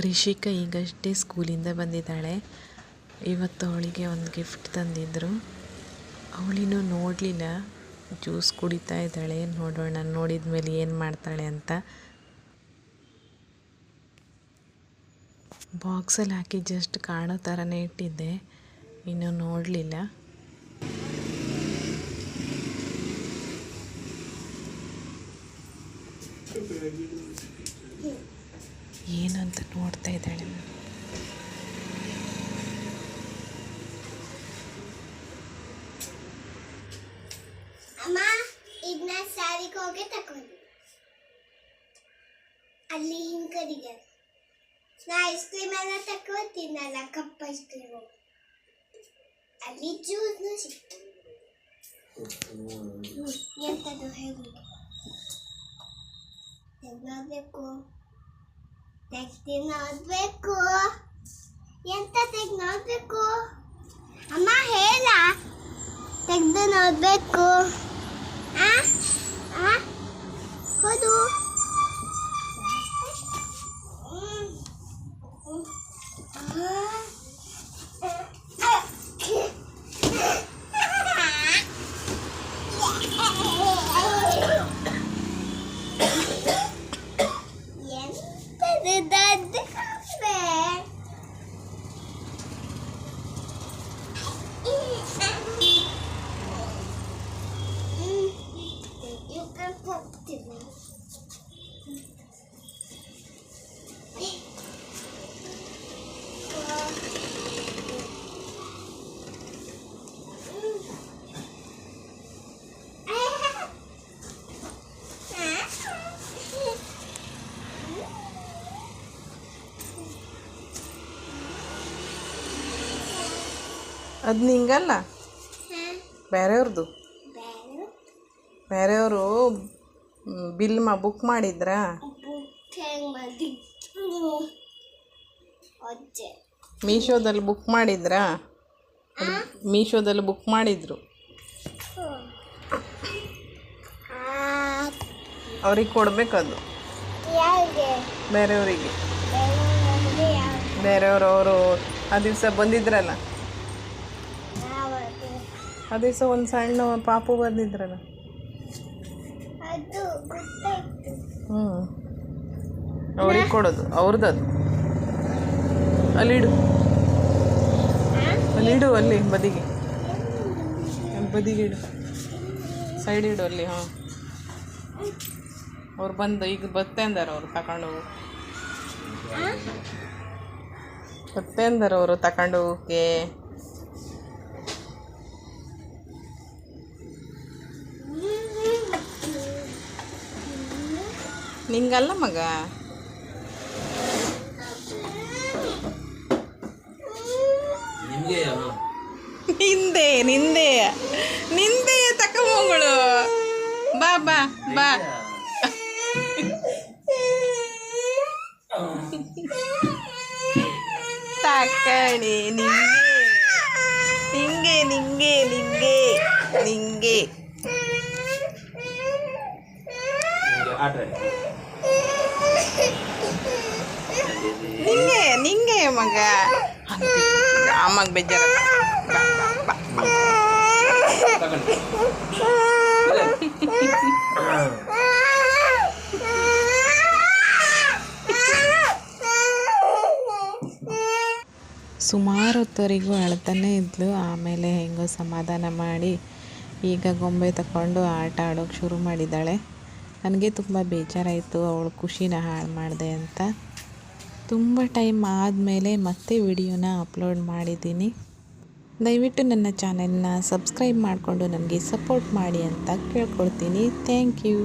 ರಿಷಿಕಾ ಈಗಷ್ಟೇ ಸ್ಕೂಲಿಂದ ಬಂದಿದ್ದಾಳೆ. ಇವತ್ತು ಅವಳಿಗೆ ಒಂದು ಗಿಫ್ಟ್ ತಂದಿದ್ದರು ಅವಳಿನೂ ನೋಡಲಿಲ್ಲ. ಜ್ಯೂಸ್ ಕುಡಿತಾ ಇದ್ದಾಳೆ. ನೋಡೋಣ ನೋಡಿದ ಮೇಲೆ ಏನು ಮಾಡ್ತಾಳೆ ಅಂತ. ಬಾಕ್ಸಲ್ಲಿ ಹಾಕಿ ಜಸ್ಟ್ ಕಾಣೋ ಥರನೇ ಇಟ್ಟಿದ್ದೆ. ಇನ್ನೂ ನೋಡಲಿಲ್ಲ. ಏನು ಅಂತ ನೋಡ್ತಾ ಇದ್ದಾಳೆ? ಅಮ್ಮ ಇದನ್ನ ಸ್ಯಾರಿಗೆ ಹೋಗಿ ತಗೊಂಡು ಅಲ್ಲಿ ಹಿಂಕರಿಗೆ ನಾ ಐಸ್ ಕ್ರೀಮ್ ಎಲ್ಲ ತಗೋತೀನಲ್ಲ ಕಪ್ ಐಸ್ ಕ್ರೀಮ್ ಅಲ್ಲಿ ಜ್ಯೂಸ್ನು ಸಿಕ್ತು. ಎಂತದು ಹೇಳಿ ತೆಗ್ನೋಡ್ಬೇಕು ತೆಗ್ದು ನೋಡ್ಬೇಕು ಎಂತ ತೆಗ್ದು ನೋಡ್ಬೇಕು ಅಮ್ಮ ಹೇಳ. ತೆಗ್ದು ನೋಡ್ಬೇಕು. ಅದು ನಿಂಗಲ್ಲ? ಬೇರೆಯವ್ರದ್ದು ಬೇರೆಯವರು ಬಿಲ್ ಮಾ ಬುಕ್ ಮಾಡಿದ್ರಾ? ಮೀಶೋದಲ್ಲಿ ಬುಕ್ ಮಾಡಿದ್ರಾ? ಮೀಶೋದಲ್ಲಿ ಬುಕ್ ಮಾಡಿದ್ರು? ಅವ್ರಿಗೆ ಕೊಡ್ಬೇಕದು. ಬೇರೆಯವರಿಗೆ. ಬೇರೆಯವರು ಅವರು ಆ ದಿವಸ ಬಂದಿದ್ರಲ್ಲ? ಆ ಸಹ ಒಂದು ಸಣ್ಣ ಪಾಪು ಬಂದಿದ್ರಲ್ಲ. ಅದು ಹ್ಞೂ ಅವ್ರಿಗೆ ಕೊಡೋದು ಅವ್ರದ್ದು ಅಲ್ಲಿಡು ಅಲ್ಲಿಡು ಅಲ್ಲಿ ಬದಿಗೆ ಅಲ್ಲಿ ಬದಿಗೆ. ಇಡು. ಸೈಡ್ ಇಡು ಅಲ್ಲಿ ಹಾಂ. ಅವ್ರು ಬಂದು ಈಗ ಬತ್ತೆ ಅಂದಾರ ಅವರು ತಗೊಂಡು ಹೋಗು. ಬತ್ತೆ ಅಂದಾರ ಅವರು ತಗೊಂಡು ನಿಂಗಲ್ಲ ಮಗ? ನಿಂದೆ ನಿಂದೆ. ನಿಂದೆ ತಕೊಂಬೋಗಳು ಬಾ ಬಾ ಬಾ. ತಕ್ಕಣಿ ನಿಂಗೆ. ನಿಂಗೆ ನಿಂಗೆ ನಿಂಗೆ ನಿಂಗೆ. ನಿಂಗೆ ನಿಂಗೆ ಮಗ. ಅಮ್ಮಗೆ ಬೇಜಾರ ಸುಮಾರು ಹೊತ್ತವರೆಗೂ ಅಳ್ತಾನೆ ಇದ್ಲು. ಆಮೇಲೆ ಹೆಂಗೋ ಸಮಾಧಾನ ಮಾಡಿ ಈಗ ಗೊಂಬೆ ತಗೊಂಡು ಆಟ ಆಡೋಕೆ ಶುರು ಮಾಡಿದ್ದಾಳೆ. ನನಗೆ ತುಂಬ ಬೇಜಾರಾಯಿತು, ಅವಳು ಖುಷಿನ ಹಾಳು ಮಾಡಿದೆ ಅಂತ. ತುಂಬ ಟೈಮ್ ಆದಮೇಲೆ ಮತ್ತೆ ವಿಡಿಯೋನ ಅಪ್ಲೋಡ್ ಮಾಡಿದ್ದೀನಿ. ದಯವಿಟ್ಟು ನನ್ನ ಚಾನೆಲ್ನ ಸಬ್ಸ್ಕ್ರೈಬ್ ಮಾಡಿಕೊಂಡು ನನಗೆ ಸಪೋರ್ಟ್ ಮಾಡಿ ಅಂತ ಕೇಳ್ಕೊಳ್ತೀನಿ. Thank you.